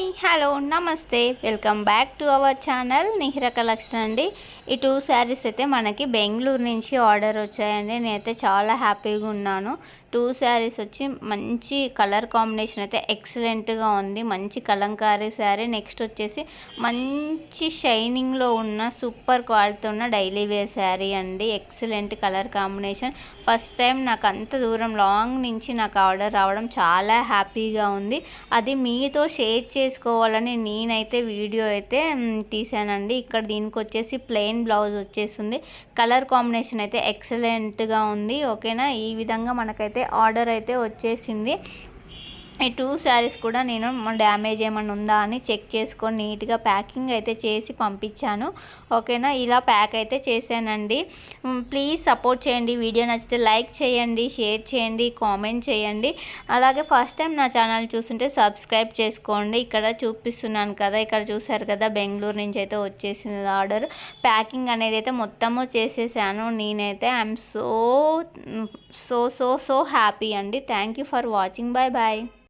Hi hello నమస్తే. Welcome back to our channel Nihira collection అండి. ఈ టూ శారీస్ అయితే మనకి బెంగళూరు నుంచి ఆర్డర్ వచ్చాయండి. నేనైతే చాలా హ్యాపీగా ఉన్నాను. టూ శారీస్ వచ్చి మంచి కలర్ కాంబినేషన్ అయితే ఎక్సలెంట్గా ఉంది. మంచి కలంకారీ శారీ. నెక్స్ట్ వచ్చేసి మంచి షైనింగ్లో ఉన్న సూపర్ క్వాలిటీ ఉన్న డైలీ వేర్ శారీ అండి. Excellent colour combination. First time నాకు అంత దూరం లాంగ్ నుంచి నాకు ఆర్డర్ రావడం చాలా హ్యాపీగా ఉంది. అది మీతో షేర్ చేసుకోవాలని నేనైతే వీడియో అయితే తీశానండి. ఇక్కడ దీనికి వచ్చేసి ప్లెయిన్ బ్లౌజ్ వచ్చేసింది. కలర్ కాంబినేషన్ అయితే ఎక్సలెంట్గా ఉంది. ఓకేనా? ఈ విధంగా మనకైతే ఆర్డర్ అయితే వచ్చేసింది. ఈ టూ శారీస్ కూడా నేను డ్యామేజ్ ఏమైనా ఉందా అని చెక్ చేసుకొని నీట్గా ప్యాకింగ్ అయితే చేసి పంపించాను. ఓకేనా ఇలా ప్యాక్ అయితే చేశానండి. ప్లీజ్ సపోర్ట్ చేయండి. వీడియో నచ్చితే లైక్ చేయండి షేర్ చేయండి కామెంట్ చేయండి. అలాగే ఫస్ట్ టైం నా ఛానల్ చూస్తుంటే సబ్స్క్రైబ్ చేసుకోండి. ఇక్కడ చూపిస్తున్నాను కదా ఇక్కడ చూసారు కదా బెంగళూరు నుంచి అయితే వచ్చేసింది ఆర్డర్ ప్యాకింగ్ అనేది అయితే మొత్తము చేసేసాను. నేనైతే I'm so so so so happy అండి. Thank you for watching bye bye